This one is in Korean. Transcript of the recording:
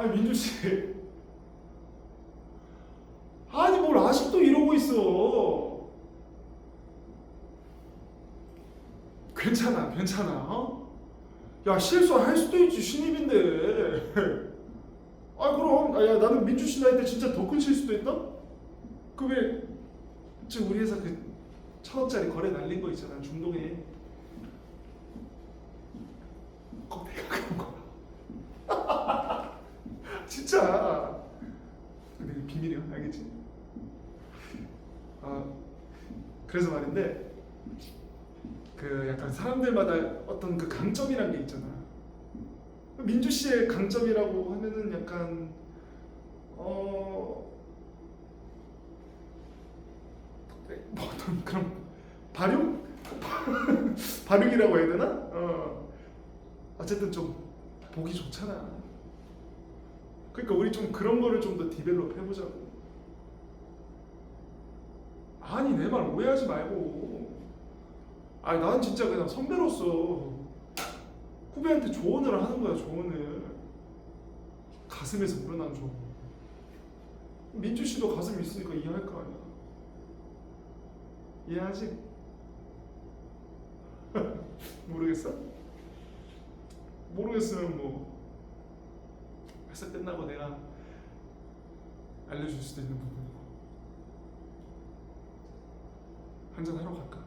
아니 민주 씨. 아니 뭘 아직도 이러고 있어. 괜찮아, 괜찮아. 어? 야 실수할 수도 있지 신입인데. 아 그럼, 아, 야 나는 민주 씨 나이 때 진짜 더 큰 실수도 했다. 그왜 지금 우리 회사 그 천원짜리 거래 날린 거 있잖아 중동에. 그거 내가 그런 거야. 진짜. 근데 비밀이야, 알겠지? 아 그래서 말인데 그 약간 사람들마다 어떤 그 강점이란 게 있잖아. 민주 씨의 강점이라고 하면은 약간 어. 뭐 어떤 그런 발육 발육이라고 해야 되나? 어 어쨌든 좀 보기 좋잖아. 그러니까 우리 좀 그런 거를 좀 더 디벨롭 해보자고. 아니 내 말 오해하지 말고. 아니 난 진짜 그냥 선배로서 후배한테 조언을 하는 거야 조언을. 가슴에서 우러난 조언. 민주 씨도 가슴이 있으니까 이해할 거 아니야. 이해하지? 모르겠어? 모르겠으면 뭐 회사 끝나고 내가 알려줄 수도 있는 부분이고 한잔 하러 갈까?